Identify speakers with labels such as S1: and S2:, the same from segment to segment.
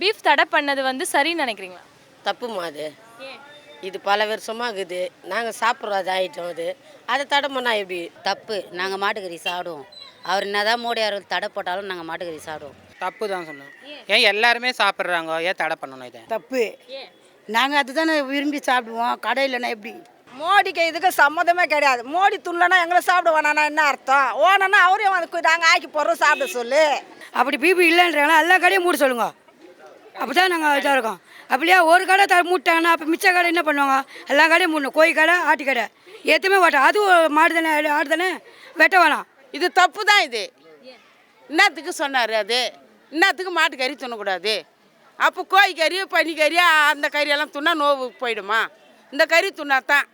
S1: Beef தடை பண்ணது வந்து சரின்னு நினைக்கிறீங்களா?
S2: தப்புமா அது. இது பல வருஷமாக இருக்குது. நாங்கள் சாப்பிட்றோம் அது ஐட்டம் அது. அதை தடை பண்ணா எப்படி?
S3: தப்பு. நாங்கள் மாட்டுக்கறி சாப்பிடுவோம். அவர் என்னதான் மோடி அவர்கள் தடை போட்டாலும் நாங்கள் மாட்டுக்கறி சாப்பிடுவோம்.
S4: தப்பு தான் சொன்னோம் ஏன் எல்லாருமே சாப்பிட்றாங்க? ஏன் தடை பண்ணணும் இதை?
S5: தப்பு. நாங்கள் அதுதானே விரும்பி சாப்பிடுவோம். கடையிலனா எப்படி?
S6: மோடிக்கு இதுக்கு சம்மந்தமே கிடையாது. மோடி துள்ளனா எங்களை சாப்பிட வேணானா என்ன அர்த்தம்? ஓனனா அவரையும் வந்து நாங்கள் ஆக்கி போடுறோம் சாப்பிட சொல்லு.
S5: அப்படி பிபி இல்லைன்றாங்களா? எல்லா கடையும் மூட சொல்லுங்க. அப்படி தான் நாங்கள் இதாக இருக்கோம். அப்படியே ஒரு கடை த மூட்டாங்கன்னா அப்போ மிச்ச கடை என்ன பண்ணுவாங்க? எல்லா கடையும் மூடணும். கோழி கடை ஆட்டு கடை. எதுவுமே வாட்டும் அதுவும் மாடு தானே ஆடு தானே? வெட்ட வேணாம்.
S7: இது தப்பு தான் இது. என்னத்துக்கு சொன்னார் அது? என்னத்துக்கு மாட்டு கறி துண்ணக்கூடாது அப்போ கோழி கறி பனி கறி அந்த கறியெல்லாம் துண்ணா நோவு போயிடுமா? இந்த கறி துண்ணாதான்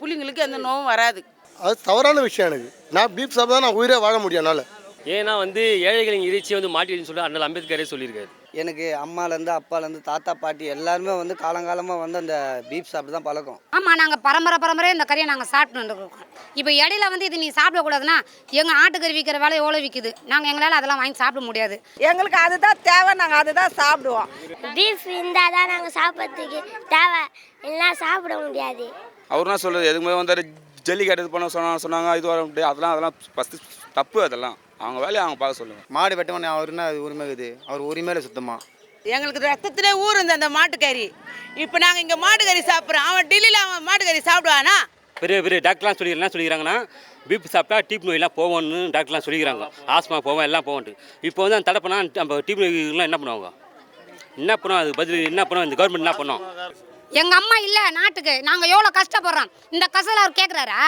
S7: புள்ளைங்களுக்கு எந்த நோவும் வராது.
S8: அது தவறான விஷயம் எனக்கு. நான் பீப் சாப்பிட்டா நான் உயிரே வாழ முடியும் என்னால்.
S9: ஏன்னா வந்து ஏழைகளின் இறைச்சி வந்து மாட்டிடுன்னு சொல்லி அண்ணல் அம்பேத்கரே சொல்லியிருக்காரு.
S10: எனக்கு அம்மாலேருந்து அப்பாலேருந்து தாத்தா பாட்டி எல்லாருமே வந்து காலங்காலமாக வந்து அந்த பீப் சாப்பிட்டு தான் பழக்கம்.
S3: ஆமாம் நாங்கள் பரம்பரை பரம்பரையாக இந்த கறியை நாங்கள் சாப்பிட்டு வந்துருக்கோம். இப்போ இடையில வந்து இது நீ சாப்பிடக்கூடாதுன்னா எங்கள் ஆட்டுக்கறி விற்கிற வேலை எவ்வளோ விற்குது நாங்கள் எங்களால் அதெல்லாம் வாங்கி சாப்பிட முடியாது.
S6: எங்களுக்கு அதுதான் தேவை நாங்கள் அதுதான் சாப்பிடுவோம்.
S11: பீஃப் இருந்தால் தான் நாங்கள் சாப்பிட்றதுக்கு தேவை. இல்லைன்னா சாப்பிட முடியாது.
S12: அவர் என்ன சொல்கிறது எதுக்குமே வந்தார் ஜல்லிக்கட்டு இது பண்ண சொன்னாங்க சொன்னாங்க இது வர முடியாது. அதெல்லாம் அதெல்லாம் ஃபஸ்ட்டு தப்பு அதெல்லாம். அவங்க வேலையை அவங்க பார்க்க சொல்லுங்கள்
S10: மாடு வெட்டவனே அவருன்னா அது உரிமை இருக்குது? அவர் உரிமையில சுத்தமாக
S7: எங்களுக்கு ரத்தத்திலே ஊர் இந்த அந்த மாட்டுக்கறி. இப்போ நாங்கள் இங்கே மாட்டுக்கறி சாப்பிட்றோம். அவன் டெல்லியில் அவன் மாட்டுக்கறி சாப்பிடுவானா?
S9: பெரிய பெரிய டாக்டர்லாம் சொல்லி என்ன சொல்லிக்கிறாங்கன்னா பீப் சாப்பிட்டா டீப் நோயெல்லாம் போவோம்னு டாக்டர்லாம் சொல்லிக்கிறாங்க. ஆஸ்மா போவோம் எல்லாம் போவோன்ட்டு இப்போ வந்து அந்த தடை பண்ணால் நம்ம டீப் நோய்லாம் என்ன பண்ணுவாங்க? என்ன பண்ணுவோம்? அதுக்கு பதில் என்ன பண்ணுவோம்? இந்த கவர்மெண்ட் என்ன பண்ணோம்?
S3: எங்கள் அம்மா இல்லை நாட்டுக்கு. நாங்கள் எவ்வளோ கஷ்டப்படுறோம்? இந்த கசல அவர் கேட்குறாரா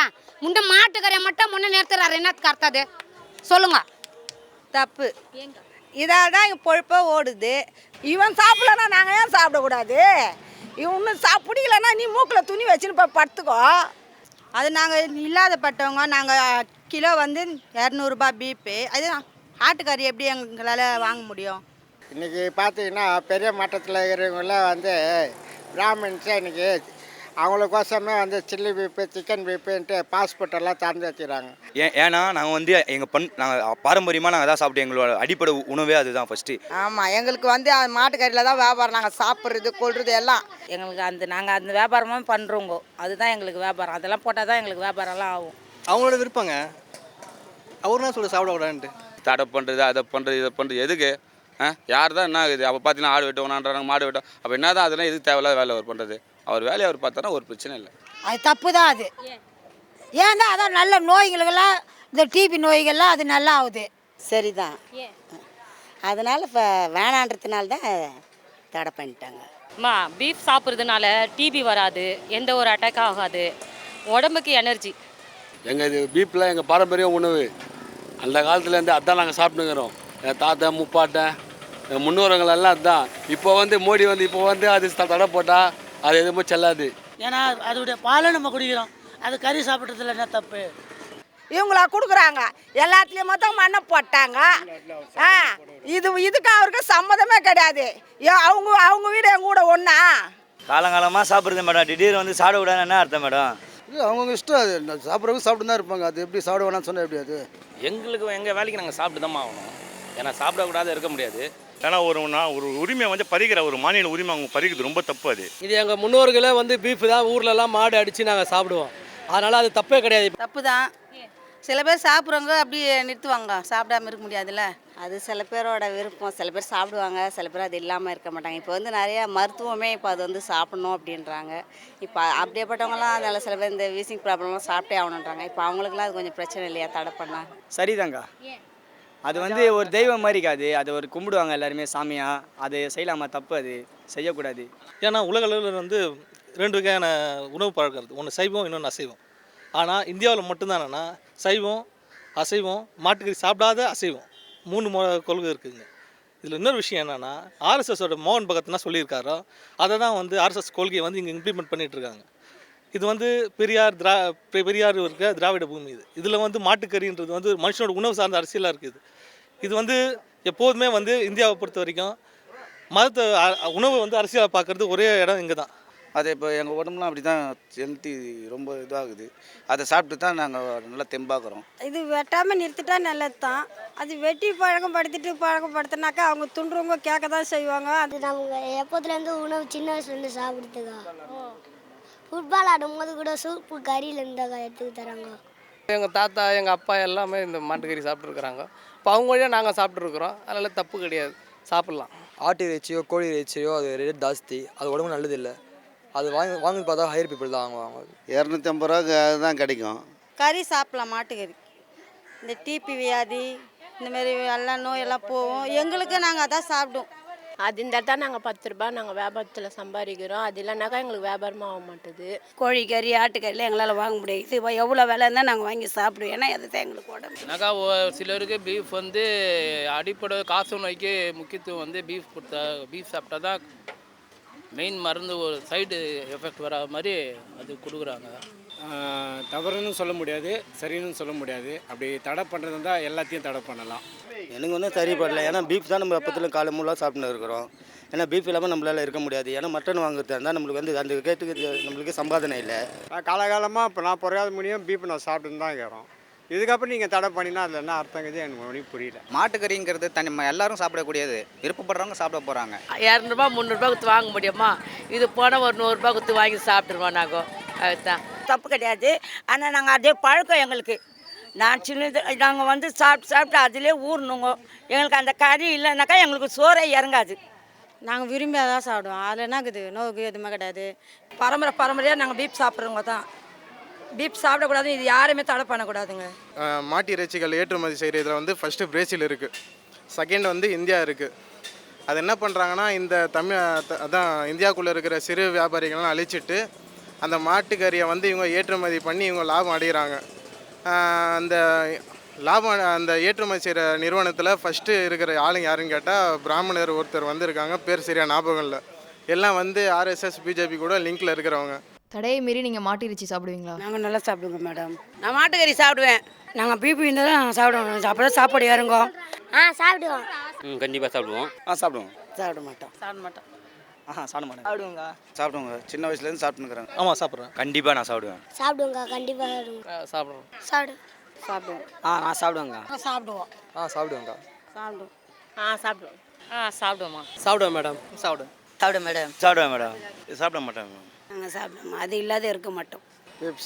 S3: முன்ன மாட்டுக்கறியை மட்டும் முன்ன நிறுத்துறாரு. என்னத்துக்கு அர்த்தம் அது? சொல்லுங்க.
S6: தப்பு. இதால் தான் இங்கே பொழப்ப ஓடுது. இவன் சாப்பிடலன்னா நாங்கள் ஏன் சாப்பிடக்கூடாது? இவன் சா பிடிக்கலன்னா நீ மூக்கில் துணி வச்சுன்னு போய் படுத்துக்கோ.
S5: அது நாங்கள் இல்லாதப்பட்டவங்க நாங்கள் கிலோ வந்து இரநூறுபா பீப்பு. அது ஆட்டுக்கறி எப்படி எங்களால் வாங்க முடியும்?
S4: இன்னைக்கு பார்த்தீங்கன்னா பெரிய மட்டத்தில் இருக்கிறவங்களாம் வந்து பிராமின்ஸே இன்னைக்கு அவங்களுக்கோசமே வந்து சில்லி பீப்பு சிக்கன் பீப்புன்ட்டு பாஸ்போர்ட் எல்லாம் திறந்து வச்சுக்கிறாங்க
S12: ஏன் ஏன்னா நாங்கள் வந்து எங்கள் பண் நாங்கள் பாரம்பரியமாக நாங்கள் தான் சாப்பிட்டோம். எங்களோட அடிப்படை உணவே அதுதான் ஃபஸ்ட்டு
S6: ஆமாம் எங்களுக்கு வந்து அது மாட்டுக்கறியில் தான் வியாபாரம். நாங்கள் சாப்பிட்றது கொள்றது எல்லாம்.
S2: எங்களுக்கு அந்த நாங்கள் அந்த வியாபாரமும் பண்ணுறோங்க அதுதான் எங்களுக்கு வியாபாரம். அதெல்லாம் போட்டால் தான் எங்களுக்கு வியாபாரம்லாம் ஆகும்.
S10: அவங்களோட விருப்பங்க. அவர் என்ன சொல்ல சாப்பிடக்கூடாதுன்ட்டு
S12: தடை பண்ணுறது அதை பண்ணுறது இதை பண்ணுறது எதுக்கு? யார் தான் என்ன இது அப்போ பார்த்தீங்கன்னா ஆடு வெட்டுவோனான்றாங்க மாடு வெட்டும் அப்போ என்ன தான் அதெல்லாம் எதுக்கு தேவையில்லாத வேலை அவர் பண்ணுறது அவர் வேலையை அவர் பார்த்தாரா ஒரு பிரச்சனை இல்லை.
S5: அது தப்பு தான் அது. ஏன்னா அதான் நல்ல நோய்களுக்கெல்லாம் இந்த டிபி நோய்கள்லாம் அது நல்லா ஆகுது
S2: சரிதான் அதனால் இப்போ வேணான்றதுனால தான் தடை பண்ணிட்டாங்க.
S1: அம்மா பீஃப் சாப்பிட்றதுனால டிபி வராது எந்த ஒரு அட்டாக் ஆகாது. உடம்புக்கு எனர்ஜி
S8: எங்கள் இது பீப்பில் எங்கள் பாரம்பரிய உணவு. அந்த காலத்துலேருந்து அதான் நாங்கள் சாப்பிட்டுங்கிறோம் என் தாத்தா முப்பாட்டன் எல்லாம் அதுதான் இப்போ வந்து மோடி வந்து இப்போ வந்து அது தடை போட்டால் அது எதுவுமே செல்லாது.
S5: ஏன்னா அதோடைய பாலை நம்ம குடிக்கிறோம். அது கறி சாப்பிட்றதுல என்ன தப்பு?
S6: இவங்களா கொடுக்குறாங்க. எல்லாத்துலேயும் மொத்தம் மண்ணை போட்டாங்க. ஆ இது இதுக்கு அவருக்கு சம்மதமே கிடையாது. அவங்க அவங்க வீடு எங்கள் கூட ஒன்றா
S10: காலங்காலமாக சாப்பிட்றது மேடம். திடீர்னு வந்து சாப்பிடக்கூடாதுன்னு என்ன அர்த்தம் மேடம்?
S8: இல்லை அவங்கவுங்க இஷ்டம் அது. சாப்பிட்றவங்க சாப்பிட்டு தான் இருப்பாங்க. அது எப்படி சாப்பிட வேணாம்னு சொன்னால் எப்படி அது?
S9: எங்களுக்கு எங்கள் வேலைக்கு நாங்கள் சாப்பிட்டு தான் ஆகணும். ஏன்னா சாப்பிடக்கூடாது இருக்க முடியாது.
S12: ஏன்னா ஒரு நான் ஒரு உரிமை வந்து பறிக்கிற ஒரு மாநில உரிமை அவங்க பறிக்கிறது ரொம்ப தப்பு அது.
S4: இது எங்கள் முன்னோர்களே வந்து பீஃப் தான் ஊர்லலாம் மாடு அடித்து நாங்கள் சாப்பிடுவோம். அதனால் அது தப்பே கிடையாது.
S2: தப்பு தான். சில பேர் சாப்பிட்றவங்க அப்படி நிறுத்துவாங்க சாப்பிடாம இருக்க முடியாதுல்ல.
S3: அது சில பேரோட விருப்பம். சில பேர் சாப்பிடுவாங்க சில பேர் அது இல்லாமல் இருக்க மாட்டாங்க. இப்போ வந்து நிறையா மருத்துவமே இப்போ அது வந்து சாப்பிடணும் அப்படின்றாங்க. இப்போ அப்படியேப்பட்டவங்களாம் அதனால் சில பேர் இந்த வீசிங் ப்ராப்ளம்லாம் சாப்பிட்டே ஆகணுன்றாங்க. இப்போ அவங்களுக்குலாம் அது கொஞ்சம் பிரச்சனை இல்லையா தடை பண்ணா?
S10: சரிதாங்க. அது வந்து ஒரு தெய்வம் மாதிரி இருக்காது. அது ஒரு கும்பிடுவாங்க எல்லாருமே சாமியா. அது செய்யலாமா? தப்பு அது. செய்யக்கூடாது.
S4: ஏன்னா உலக அளவில் வந்து ரெண்டு வகையான உணவு பழக்கம் இருக்குது. ஒன்று சைவம் இன்னொன்று அசைவம். ஆனால் இந்தியாவில் மட்டும்தான் என்னென்னா சைவம் அசைவம் மாட்டுக்கறி சாப்பிடாத அசைவம். மூணு மொ கொள்கை இருக்குதுங்க இதில் இன்னொரு விஷயம் என்னென்னா ஆர்எஸ்எஸோட மோகன் பகத் என்ன சொல்லியிருக்காரோ அதை தான் வந்து ஆர்எஸ்எஸ் கொள்கையை வந்து இங்கே இம்ப்ளிமெண்ட் பண்ணிட்டு இருக்காங்க. இது வந்து பெரியார் திரா பெரியார் இருக்க திராவிட பூமி இது. இதில் வந்து மாட்டுக்கறின்றது வந்து மனுஷனோட உணவு சார்ந்த அரசியலாக இருக்குது இது. வந்து எப்போதுமே வந்து இந்தியாவை பொறுத்த வரைக்கும் மதத்தை உணவு வந்து அரசியலாக பார்க்குறது ஒரே இடம் இங்கே தான்
S13: அது இப்போ எங்கள் உடம்புலாம் அப்படி தான் ஹெல்த்தி ரொம்ப இதாகுது. அதை சாப்பிட்டு தான் நாங்கள் நல்லா தெம்பாக்குறோம்.
S6: இது வெட்டாமல் நிறுத்திட்டா நல்லது தான் அது வெட்டி பழக்கப்படுத்திட்டு பழக்கப்படுத்தினாக்கா அவங்க துண்டுறவங்க கேட்க தான் செய்வாங்க.
S11: அது நமக்கு எப்போதுலேருந்து உணவு சின்ன வயசுலேருந்து சாப்பிடுறதுக்கா ஃபுட்பால் ஆடும்போது கூட சூப்பு கறியிலேருந்து எடுத்துக்கு தராங்க.
S14: எங்கள் தாத்தா எங்கள் அப்பா எல்லாமே இந்த மாட்டுக்கறி சாப்பிட்ருக்குறாங்க இப்போ அவங்க வழியாக நாங்கள் சாப்பிட்ருக்குறோம் அதனால் தப்பு கிடையாது. சாப்பிட்லாம்.
S10: ஆட்டு இறைச்சியோ கோழி இறைச்சியோ அது ரேட் ஜாஸ்தி. அது உடம்பு நல்லது இல்லை. அது வாங்கி வாங்கி பார்த்தா ஹையர் பீப்புள் தான் வாங்குவாங்க.
S13: இரநூத்தி ஐம்பது ரூபா தான் கிடைக்கும்.
S6: கறி சாப்பிடலாம் மாட்டுக்கறி இந்த டிபி வியாதி இந்த மாதிரி எல்லாம் நோயெல்லாம் போகும். எங்களுக்கு நாங்கள் அதான் சாப்பிடுவோம்.
S2: அது இந்த தான் நாங்கள் பத்து ரூபாய் நாங்கள் வியாபாரத்தில் சம்பாதிக்கிறோம். அது இல்லைனாக்கா எங்களுக்கு வியாபாரமாக ஆக மாட்டுது.
S6: கோழி கறி ஆட்டுக்கறிலாம் எங்களால் வாங்க முடியாது. இது எவ்வளோ விலை இருந்தால் நாங்கள் வாங்கி சாப்பிடுவோம். ஏன்னா அதுதான் எங்களுக்கு உடம்பு.
S14: ஏன்னாக்கா சிலருக்கு பீஃப் வந்து அடிப்படை காசு நோய்க்கு முக்கியத்துவம் வந்து பீஃப் கொடுத்தா பீஃப் சாப்பிட்டா தான் மெயின் மருந்து ஒரு சைடு எஃபெக்ட் வராத மாதிரி அது கொடுக்குறாங்க.
S10: தவறுன்னு சொல்ல முடியாது சரின்னு சொல்ல முடியாது. அப்படி தடை பண்ணுறது இருந்தால் எல்லாத்தையும் தடை பண்ணலாம்.
S13: எனக்கு ஒன்றும் சரிப்படல. ஏன்னா பீஃப் தான் நம்ம எப்பத்துல காலை முள்ளாக சாப்பிட்டு இருக்கிறோம். ஏன்னா பீஃப் இல்லாமல் நம்மளால இருக்க முடியாது. ஏன்னா மட்டன் வாங்குறதா இருந்தால் நம்மளுக்கு வந்து அந்த கேட்டுக்கு நம்மளுக்கு சம்பாதனை இல்லை.
S10: காலகாலமாக இப்போ நான் பிறகாத முடியும் பீப் நான் சாப்பிட்டுன்னு தான் இருக்கிறோம். இதுக்கப்புறம் நீங்கள் தடை பண்ணினா அதில் என்ன அர்த்தங்குது எனக்கு ஒன்றும் புரியல.
S13: மாட்டுக்கறிங்கிறது தனி எல்லாரும் சாப்பிடக்கூடியது விருப்பப்படுறவங்க சாப்பிட போகிறாங்க
S2: இரநூறுபா முந்நூறுபா கொடுத்து வாங்க முடியுமா? இது போனால் ஒரு நூறுரூபா கொடுத்து வாங்கி சாப்பிட்ருவோம் நாங்கள் அதுதான்.
S6: தப்பு கிடையாது. ஆனால் நாங்கள் அதே பழக்கம் எங்களுக்கு. நான் சின்னது நாங்கள் வந்து சாப்பிட்டு சாப்பிட்டு அதிலே ஊறணுங்க எங்களுக்கு அந்த கறி இல்லைனாக்கா எங்களுக்கு சோறே இறங்காது. நாங்கள் விரும்பி அதான் சாப்பிடுவோம். அதில் என்ன இருக்குது? நோக்கு எதுவுமே கிடையாது.
S5: பரம்பரை பரம்பரையாக நாங்கள் பீப் சாப்பிட்றவங்க தான். பீப் சாப்பிடக்கூடாது இது யாருமே தடை பண்ணக்கூடாதுங்க.
S10: மாட்டு இறைச்சிகள் ஏற்றுமதி செய்கிறதுல வந்து ஃபஸ்ட்டு பிரேசில் இருக்குது செகண்ட் வந்து இந்தியா இருக்குது அது என்ன பண்ணுறாங்கன்னா இந்த தமிழ் அதான் இந்தியாவுக்குள்ளே இருக்கிற சிறு வியாபாரிகள்லாம் அழிச்சிட்டு அந்த மாட்டுக்கறியை வந்து இவங்க ஏற்றுமதி பண்ணி இவங்க லாபம் அடைகிறாங்க அந்த லாபம் அந்த ஏற்றுமதி செய்கிற நிறுவனத்தில் ஃபஸ்ட்டு இருக்கிற ஆளுங்க யாருன்னு கேட்டால் பிராமணர் ஒருத்தர் வந்திருக்காங்க பேர் சரியா ஞாபகம் இல்லை. எல்லாம் வந்து ஆர்எஸ்எஸ் பிஜேபி கூட லிங்க்கில் இருக்கிறவங்க.
S15: தடையை மீறி நீங்கள் மாட்டு இறைச்சி சாப்பிடுவீங்களா?
S5: நாங்கள் நல்லா சாப்பிடுவோங்க மேடம்.
S2: நான் மாட்டுக்கறி சாப்பிடுவேன்.
S5: நாங்கள் பிபி இருந்தால் தான் சாப்பிடுவோம். அப்போ சாப்பாடு இறங்கும்
S11: ஆ சாப்பிடுவோம்.
S9: ம் கண்டிப்பாக சாப்பிடுவோம்
S13: ஆ சாப்பிடுவோம்.
S5: சாப்பிட மாட்டோம்.
S2: சாப்பிட மாட்டோம்.
S13: ஆஹா சாப்பிட மாட்டேன்.
S10: சாப்பிடுவோங்க
S13: சாப்பிடுவோங்க. சின்ன வயசுலேருந்து சாப்பிட்டுக்கிறேன்
S4: ஆமாம் சாப்பிட்றேன்.
S13: கண்டிப்பாக நான் சாப்பிடுவேன்.
S11: சாப்பிடுவோங்க கண்டிப்பாக சாப்பிடுவோம்.
S14: சாப்பிட்றோம்.
S11: சாப்பிடு.
S5: சாப்பிடுவோம்.
S10: ஆ நான் சாப்பிடுவேங்க
S5: சாப்பிடுவோம்.
S10: ஆ சாப்பிடுவேங்க
S5: சாப்பிடுவோம்.
S2: ஆ சாப்பிடுவோம்.
S1: ஆ சாப்பிடுவோமா
S14: சாப்பிடுவேன் மேடம். சாப்பிடுவேன்
S5: சாப்பிட மேடம்.
S13: சாப்பிடுவேன் மேடம். சாப்பிட மாட்டேன்
S5: நாங்கள் சாப்பிடுவோம். அது இல்லாத இருக்க மாட்டோம்.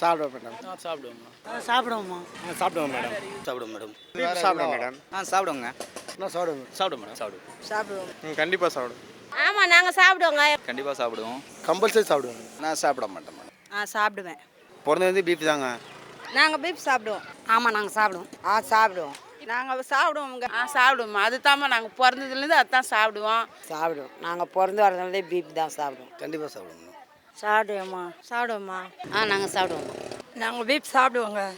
S10: சாப்பிடுவேன் மேடம்.
S14: சாப்பிடுவோம்
S5: சாப்பிடுவோமா
S10: ஆ சாப்பிடுவேன் மேடம்.
S13: சாப்பிடுவேன் மேடம்.
S10: சாப்பிடுவேன் மேடம்.
S13: ஆ சாப்பிடுங்க
S10: நான் சாப்பிடுவேன்.
S9: சாப்பிடுவோம் மேடம். சாப்பிடுவோம்.
S5: சாப்பிடுவோம்.
S10: கண்டிப்பாக சாப்பிடுவேன்.
S2: ஆமாம் நாங்கள் சாப்பிடுவோங்க.
S12: கண்டிப்பாக சாப்பிடுவோம்.
S10: கம்பல்சரி சாப்பிடுவேன்
S13: நான் சாப்பிட மாட்டேன் மேடம்.
S5: ஆ சாப்பிடுவேன்.
S13: பிறந்தது பீஃப் தாங்க.
S6: நாங்கள் பீப் சாப்பிடுவோம்.
S5: ஆமாம் நாங்கள் சாப்பிடுவோம்.
S6: ஆ சாப்பிடுவோம். நாங்கள் சாப்பிடுவோங்க
S7: ஆ சாப்பிடுவோம். அது நாங்கள் பிறந்ததுலேருந்து அதுதான் சாப்பிடுவோம்.
S5: சாப்பிடுவோம். நாங்கள் பிறந்து வரதுனாலே பீப் தான் சாப்பிடுவோம்.
S13: கண்டிப்பாக சாப்பிடுவோம்
S5: சாப்பிடுவோம்மா.
S6: சாப்பிடுவோம்மா.
S2: ஆ நாங்கள் சாப்பிடுவோம்
S5: நாங்கள் பீப் சாப்பிடுவோங்க.